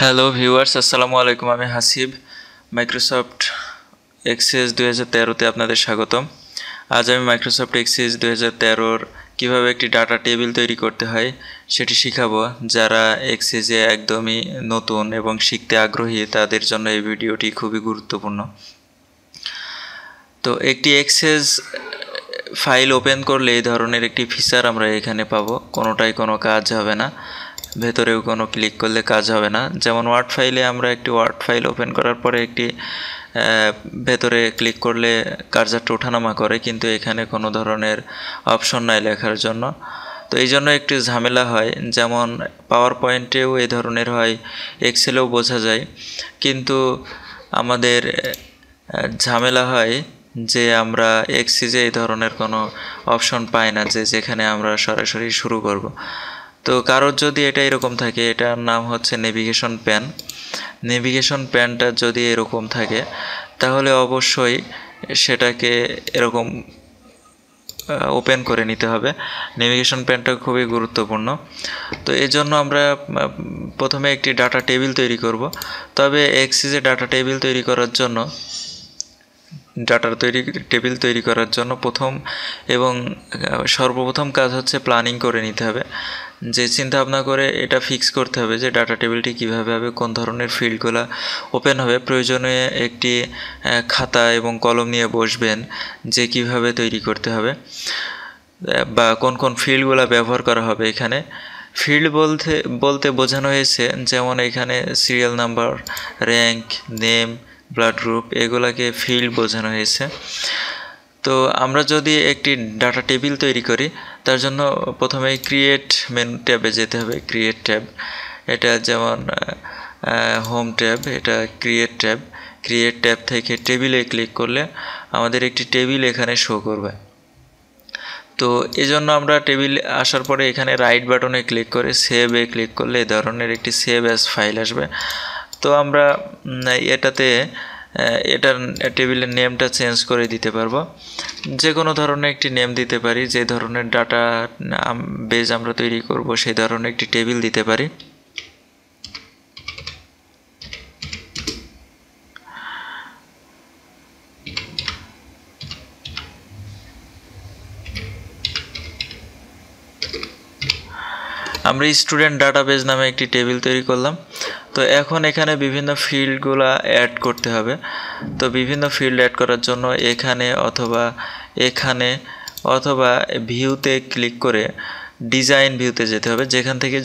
Hello viewers আসসালামু আলাইকুম, আমি হাসিব মাইক্রোসফট এক্সএস দুই হাজার তেরোতে আপনাদের স্বাগতম। আজ আমি মাইক্রোসফট এক্সএস দুই হাজার তেরোর কীভাবে একটি ডাটা টেবিল তৈরি করতে হয়, সেটি শিখাবো। যারা এক্সএসে একদমই নতুন এবং শিখতে আগ্রহী, তাদের জন্য এই ভিডিওটি খুবই গুরুত্বপূর্ণ। তো একটি এক্সেস ফাইল ওপেন করলে এই ধরনের একটি ফিচার আমরা এখানে পাবো। কোনোটাই কোনো কাজ হবে না। ভেতরেও কোনো ক্লিক করলে কাজ হবে না। যেমন ওয়ার্ড ফাইলে আমরা একটি ওয়ার্ড ফাইল ওপেন করার পরে একটি ভেতরে ক্লিক করলে কার্জারটা ওঠানামা করে, কিন্তু এখানে কোনো ধরনের অপশন নাই লেখার জন্য। তো এই জন্য একটু ঝামেলা হয়। যেমন পাওয়ার পয়েন্টেও এই ধরনের হয় এক্সেলেও বোঝা যায়। কিন্তু আমাদের ঝামেলা হয় যে আমরা এক্সিজে এই ধরনের কোনো অপশন পাই না, যে যেখানে আমরা সরাসরি শুরু করব। তো কারোর যদি এটা এরকম থাকে, এটার নাম হচ্ছে নেভিগেশন প্যান নেভিগেশন প্যানটা যদি এরকম থাকে, তাহলে অবশ্যই সেটাকে এরকম ওপেন করে নিতে হবে। নেভিগেশন প্যানটা খুবই গুরুত্বপূর্ণ। তো এই জন্য আমরা প্রথমে একটি ডাটা টেবিল তৈরি করব। তবে এক্সিজে ডাটা টেবিল তৈরি করার জন্য ডাটার তৈরি টেবিল তৈরি করার জন্য প্রথম এবং সর্বপ্রথম কাজ হচ্ছে প্ল্যানিং করে নিতে হবে। যে চিন্তা ভাবনা করে এটা ফিক্স করতে হবে যে ডাটা টেবিলটি কীভাবে হবে, কোন ধরনের ফিল্ডগুলো ওপেন হবে। প্রয়োজনে একটি খাতা এবং কলম নিয়ে বসবেন যে কীভাবে তৈরি করতে হবে বা কোন কোন ফিল্ডগুলো ব্যবহার করা হবে এখানে। ফিল্ড বলতে বলতে বোঝানো হয়েছে যেমন এখানে serial number rank name blood group এগুলাকে ফিল্ড বোঝানো হয়েছে। তো আমরা যদি একটি ডাটা টেবিল তৈরি করি, তার জন্য প্রথমে ক্রিয়েট মেনু ট্যাবে যেতে হবে ক্রিয়েট ট্যাব এটা যেমন হোম ট্যাব এটা ক্রিয়েট ট্যাব ক্রিয়েট ট্যাব থেকে টেবিলে ক্লিক করলে আমাদের একটি টেবিল এখানে শো করবে। তো এই জন্য আমরা টেবিল আসার পরে এখানে রাইট বাটনে ক্লিক করে সেভে ক্লিক করলে এই ধরনের একটি সেভ অ্যাজ ফাইল আসবে। তো আমরা এটাতে এটার টেবিলের নেমটা চেঞ্জ করে দিতে পারব। যে কোনো ধরনের একটি নেম দিতে পারি, যে ধরনের ডাটা বেজ আমরা তৈরি করব, সেই ধরনের একটি টেবিল দিতে পারি। আমরা স্টুডেন্ট ডাটাবেজ নামে একটি টেবিল তৈরি করলাম। তো এখন এখানে বিভিন্ন ফিল্ডগুলা অ্যাড করতে হবে। তো বিভিন্ন ফিল্ড অ্যাড করার জন্য এখানে অথবা এখানে অথবা ভিউতে ক্লিক করে ডিজাইন ভিউতে যেতে হবে। যেখান থেকে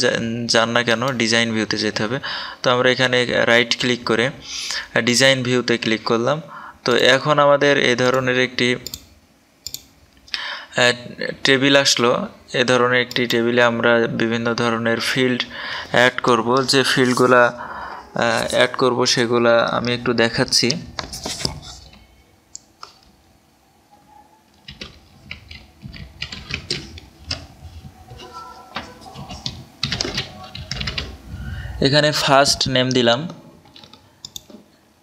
যান না কেন ডিজাইন ভিউতে যেতে হবে। তো আমরা এখানে রাইট ক্লিক করে ডিজাইন ভিউতে ক্লিক করলাম। তো এখন আমাদের এ ধরনের একটি টেবিল আসলো। এ ধরনের একটি টেবিলে আমরা বিভিন্ন ধরনের ফিল্ড অ্যাড করব। যে ফিল্ডগুলা অ্যাড করব সেগুলা আমি একটু দেখাচ্ছি। এখানে ফার্স্ট নেম দিলাম।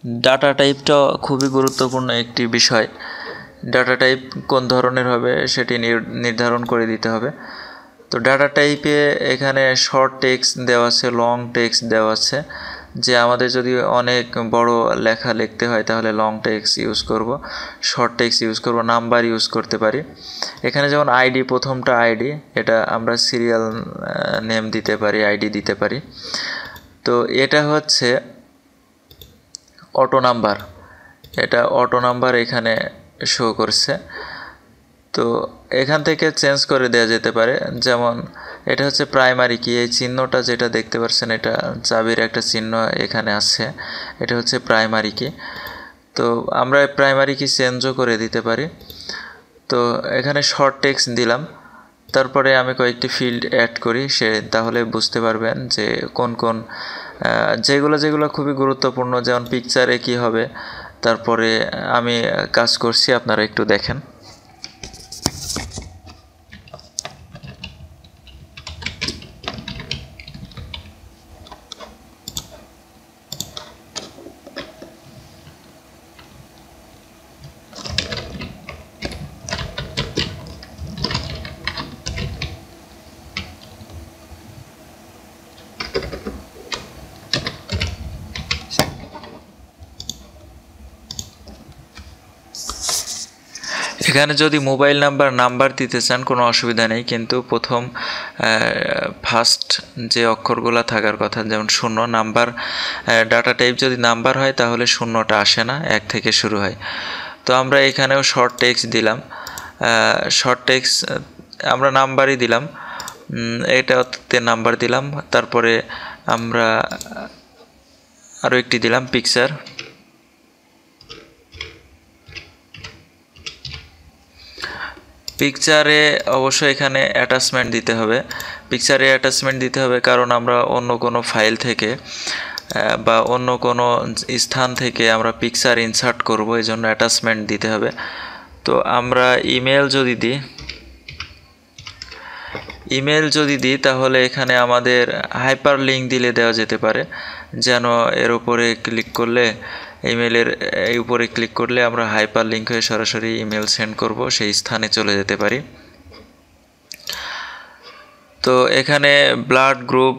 ডাটা টাইপটা খুবই গুরুত্বপূর্ণ একটি বিষয়। ডাটা টাইপ কোন ধরনের হবে সেটি নির্ধারণ করে দিতে হবে। তো ডাটা টাইপে এখানে শর্ট টেক্সট দেওয়া আছে লং টেক্সট দেওয়া আছে। যে আমাদের যদি অনেক বড় লেখা লিখতে হয় তাহলে লং টেক্সট ইউজ করব শর্ট টেক্সট ইউজ করব নাম্বার ইউজ করতে পারি। এখানে যেমন আইডি প্রথমটা আইডি এটা আমরা সিরিয়াল নেম দিতে পারি আইডি দিতে পারি। তো এটা হচ্ছে অটো নাম্বার এটা অটো নাম্বার এখানে শো করছে। তো এখান থেকে চেঞ্জ করে দেওয়া যেতে পারে। যেমন এটা হচ্ছে প্রাইমারি কি এই চিহ্নটা যেটা দেখতে পাচ্ছেন এটা চাবির একটা চিহ্ন এখানে আছে। এটা হচ্ছে প্রাইমারি কি তো আমরা প্রাইমারি কি চেঞ্জও করে দিতে পারি। তো এখানে শর্ট টেক্সট দিলাম। তারপরে আমি কয়েকটি ফিল্ড অ্যাড করি। সে তাহলে বুঝতে পারবেন যে কোন কোন যেগুলো যেগুলো খুবই গুরুত্বপূর্ণ, যেমন পিকচারে কি হবে তারপরে আমি কাজ করছি আপনারা একটু দেখেন। এখানে যদি মোবাইল নাম্বার নাম্বার দিতে চান, কোনো অসুবিধা নেই। কিন্তু প্রথম ফার্স্ট যে অক্ষরগুলো থাকার কথা, যেমন শূন্য, নাম্বার ডাটা টাইপ যদি নাম্বার হয়, তাহলে শূন্যটা আসে না, এক থেকে শুরু হয়। তো আমরা এখানেও শর্ট টেক্স দিলাম। শর্ট টেক্স আমরা নাম্বারই দিলাম। এটাতে নাম্বার দিলাম। তারপরে আমরা আরও একটি দিলাম পিকচার পিকচারে অবশ্যই এখানে অ্যাটাচমেন্ট দিতে হবে। পিকচারে অ্যাটাচমেন্ট দিতে হবে কারণ আমরা অন্য কোনো ফাইল থেকে বা অন্য কোনো স্থান থেকে আমরা পিকচার ইনসার্ট করব এই জন্য অ্যাটাচমেন্ট দিতে হবে। তো আমরা ইমেল যদি দিই ইমেল যদি দিই, তাহলে এখানে আমাদের হাইপার লিঙ্ক দিলে দেওয়া যেতে পারে। যেন এর উপরে ক্লিক করলে ইমেলের এই উপরে ক্লিক করলে আমরা হাইপার লিঙ্ক হয়ে সরাসরি ইমেল সেন্ড করব, সেই স্থানে চলে যেতে পারি। তো এখানে ব্লাড গ্রুপ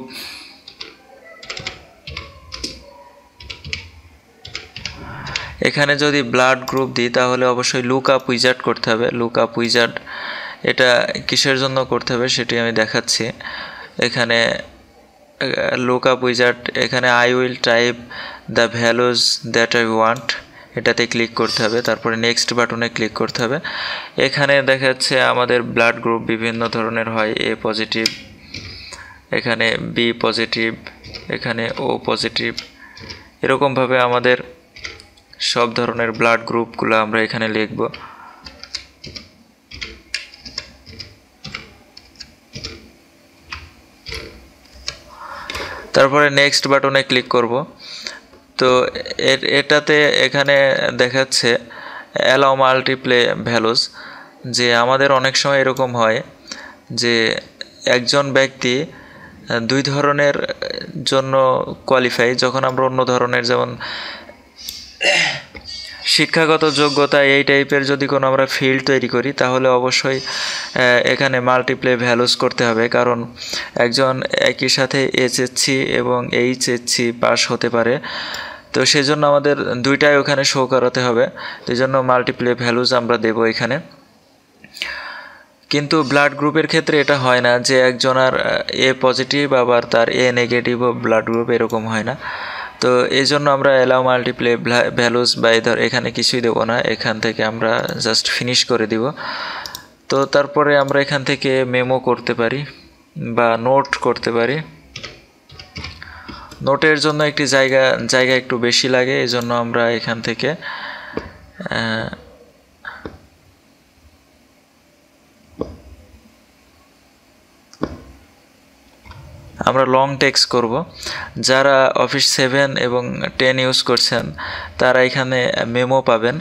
এখানে যদি ব্লাড গ্রুপ দিই, তাহলে অবশ্যই লুক আপ উইজার্ড করতে হবে। লুক আপ উইজার্ড এটা কিসের জন্য করতে হবে সেটি আমি দেখাচ্ছি। এখানে লুক আপ উইজার্ড এখানে I will type the values that I want এটাতে ক্লিক করতে হবে, তারপরে নেক্সট বাটনে ক্লিক করতে হবে। এখানে দেখা যাচ্ছে আমাদের ব্লাড গ্রুপ বিভিন্ন ধরনের হয় এ পজিটিভ এখানে বি পজিটিভ এখানে ও পজিটিভ এরকমভাবে আমাদের সব ধরনের ব্লাড গ্রুপগুলো আমরা এখানে লিখব। তারপরে নেক্সট বাটনে ক্লিক করব। তো এটাতে এখানে দেখাচ্ছে অ্যালাও মাল্টিপ্লে ভ্যালুস যে আমাদের অনেক সময় এরকম হয় যে একজন ব্যক্তি দুই ধরনের জন্য কোয়ালিফাই যখন আমরা অন্য ধরনের যেমন শিক্ষাগত যোগ্যতা এই টাইপের যদি কোনো আমরা ফিল্ড তৈরি করি, তাহলে অবশ্যই এখানে মাল্টিপ্লে ভ্যালুস করতে হবে। কারণ একজন একই সাথে এইচএসসি এবং এইচএসসি পাস হতে পারে। তো সেই জন্য আমাদের দুইটাই ওখানে শো করাতে হবে। এই জন্য মাল্টিপ্লে ভ্যালুজ আমরা দেব এখানে। কিন্তু ব্লাড গ্রুপের ক্ষেত্রে এটা হয় না যে একজন আর এ পজিটিভ আবার তার এ নেগেটিভ ব্লাড গ্রুপ এরকম হয় না। তো এই জন্য আমরা অ্যালাউ মাল্টিপ্লে ভ্যালুস বা ধর এখানে কিছুই দেবো না, এখান থেকে আমরা জাস্ট ফিনিশ করে দিব। তো তারপরে আমরা এখান থেকে মেমো করতে পারি বা নোট করতে পারি। নোটের জন্য একটি জায়গা জায়গা একটু বেশি লাগে, এই জন্য আমরা এখান থেকে আমরা লং টেক্স করব। যারা অফিস সেভেন এবং টেন ইউজ করছেন, তারা এখানে মেমো পাবেন।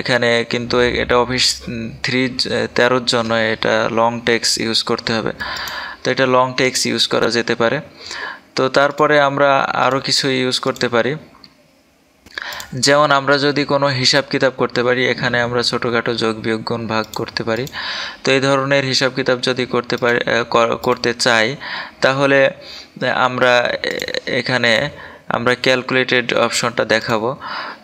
এখানে কিন্তু এটা অফিস থ্রি তেরোর জন্য এটা লং টেক্স ইউজ করতে হবে। তো এটা লং টেক্স ইউজ করা যেতে পারে। তো তারপরে আমরা আরও কিছু ইউজ করতে পারি। যেমন আমরা যদি কোনো হিসাব কিতাব করতে পারি, এখানে আমরা ছোটোখাটো যোগ বিয়োগ গুণ ভাগ করতে পারি। তো এই ধরনের হিসাব কিতাব যদি করতে পারি করতে চাই, তাহলে আমরা এখানে আমরা ক্যালকুলেটেড অপশনটা দেখাবো।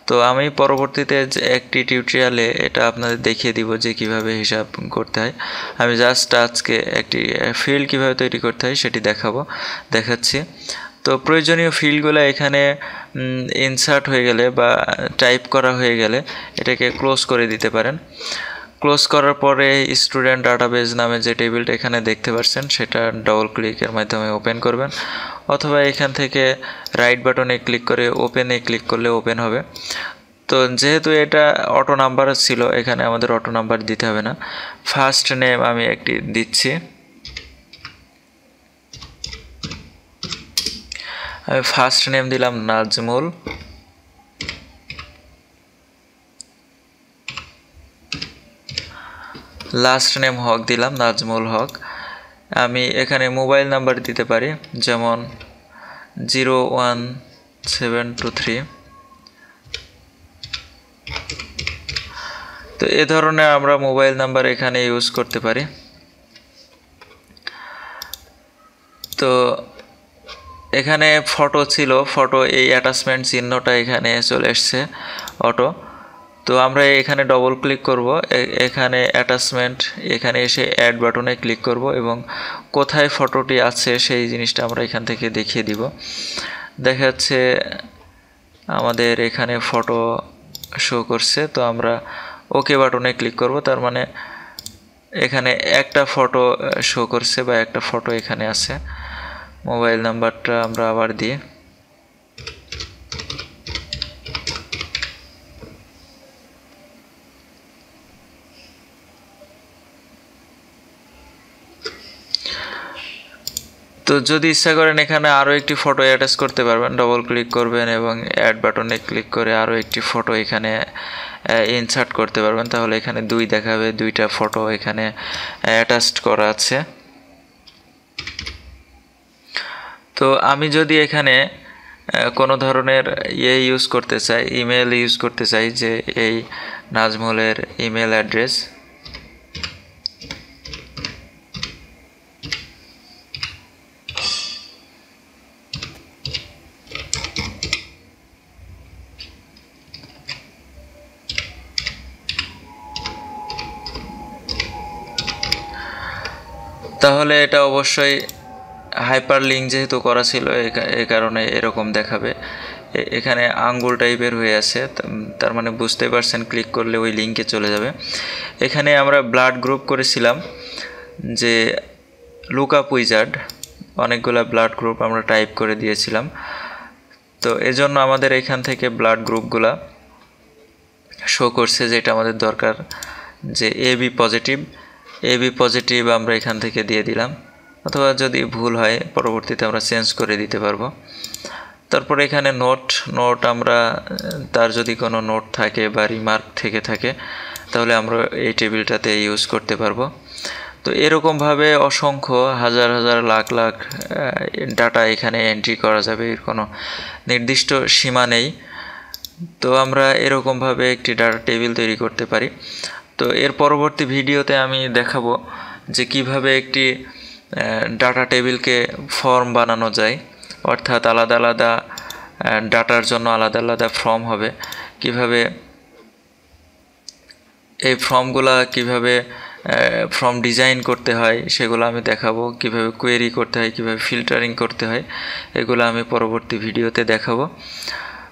তো আমি পরবর্তীতে একটি টিউটোরিয়ালে এটা আপনাদের দেখিয়ে দিব যে কীভাবে হিসাব করতে হয়। আমি জাস্ট আজকে একটি ফিল্ড কীভাবে তৈরি করতে হয় সেটি দেখাবো, দেখাচ্ছি। তো প্রয়োজনীয় ফিল্ডগুলো এখানে ইনসার্ট হয়ে গেলে বা টাইপ করা হয়ে গেলে এটাকে ক্লোজ করে দিতে পারেন। ক্লোজ করার পরে স্টুডেন্ট ডাটাবেজ নামে যে টেবিলটা এখানে দেখতে পাচ্ছেন, সেটা ডবল ক্লিকের মাধ্যমে ওপেন করবেন। অথবা এখান থেকে রাইট বাটনে ক্লিক করে ওপেনে ক্লিক করলে ওপেন হবে। তো যেহেতু এটা অটো নাম্বার ছিল, এখানে আমাদের অটো নাম্বার দিতে হবে না। ফার্স্ট নেম আমি একটি দিচ্ছি। ফার্স্ট নেম দিলাম নাজমুল। লাস্ট নেম হক দিলাম, নাজমুল হক। আমি এখানে মোবাইল নাম্বার দিতে পারি, যেমন zero one seven two three. তো এ ধরনের আমরা মোবাইল নাম্বার এখানে ইউজ করতে পারি। তো এখানে ফটো ছিল ফটো এই অ্যাটাচমেন্ট চিহ্নটা এখানে চলে এসছে অটো তো আমরা এখানে ডবল ক্লিক করব এখানে অ্যাটাচমেন্ট এখানে এসে অ্যাড বাটনে ক্লিক করব এবং কোথায় ফটোটি আছে সেই জিনিসটা আমরা এখান থেকে দেখিয়ে দিব। দেখা যাচ্ছে আমাদের এখানে ফটো শো করছে, তো আমরা ওকে বাটনে ক্লিক করব, তার মানে এখানে একটা ফটো শো করছে বা একটা ফটো এখানে আছে। মোবাইল নাম্বারটা আমরা আবার দিয়ে তো যদি ইচ্ছা করেন এখানে আরও একটি ফটো অ্যাটাচ করতে পারবেন। ডবল ক্লিক করবেন এবং অ্যাড বাটনে ক্লিক করে আরও একটি ফটো এখানে ইনসার্ট করতে পারবেন। তাহলে এখানে দুই দেখাবে, দুইটা ফটো এখানে অ্যাটাচড করা আছে। তো আমি যদি এখানে কোনো ধরনের ইয়ে ইউজ করতে চাই ইমেল ইউজ করতে চাই যে এই নাজমুলের ইমেল অ্যাড্রেস তাহলে এটা অবশ্যই হাইপার লিঙ্ক যেহেতু করা ছিল এই কারণে এরকম দেখাবে। এখানে আঙ্গুল টাইপের হয়ে আছে তার মানে বুঝতে পারছেন, ক্লিক করলে ওই লিঙ্কে চলে যাবে। এখানে আমরা ব্লাড গ্রুপ করেছিলাম, যে লুকআপ উইজার্ড অনেকগুলো ব্লাড গ্রুপ আমরা টাইপ করে দিয়েছিলাম। তো এজন্য আমাদের এখান থেকে ব্লাড গ্রুপগুলা শো করছে, যেটা আমাদের দরকার, যে A B positive, A B positive আমরা এখান থেকে দিয়ে দিলাম। অথবা যদি ভুল হয়, পরবর্তীতে আমরা চেঞ্জ করে দিতে পারব। তারপর এখানে নোট নোট আমরা, তার যদি কোনো নোট থাকে বা রিমার্ক থেকে থাকে, তাহলে আমরা এই টেবিলটাতে ইউজ করতে পারব। তো এরকমভাবে অসংখ্য হাজার হাজার, লাখ লাখ ডাটা এখানে এন্ট্রি করা যাবে, এর কোনো নির্দিষ্ট সীমা নেই। তো আমরা এরকমভাবে একটি ডাটা টেবিল তৈরি করতে পারি। তো এর পরবর্তী ভিডিওতে আমি দেখাবো যে কীভাবে একটি ডাটা টেবিলকে ফর্ম বানানো যায়। অর্থাৎ আলাদা আলাদা ডাটার জন্য আলাদা আলাদা ফর্ম হবে। কীভাবে এই ফর্মগুলা কীভাবে ফর্ম ডিজাইন করতে হয় সেগুলো আমি দেখাবো। কীভাবে কোয়েরি করতে হয়, কীভাবে ফিল্টারিং করতে হয়, এগুলো আমি পরবর্তী ভিডিওতে দেখাবো।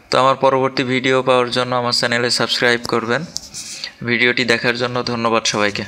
তো আমার পরবর্তী ভিডিও পাওয়ার জন্য আমার চ্যানেলে সাবস্ক্রাইব করবেন। ভিডিওটি দেখার জন্য ধন্যবাদ সবাইকে।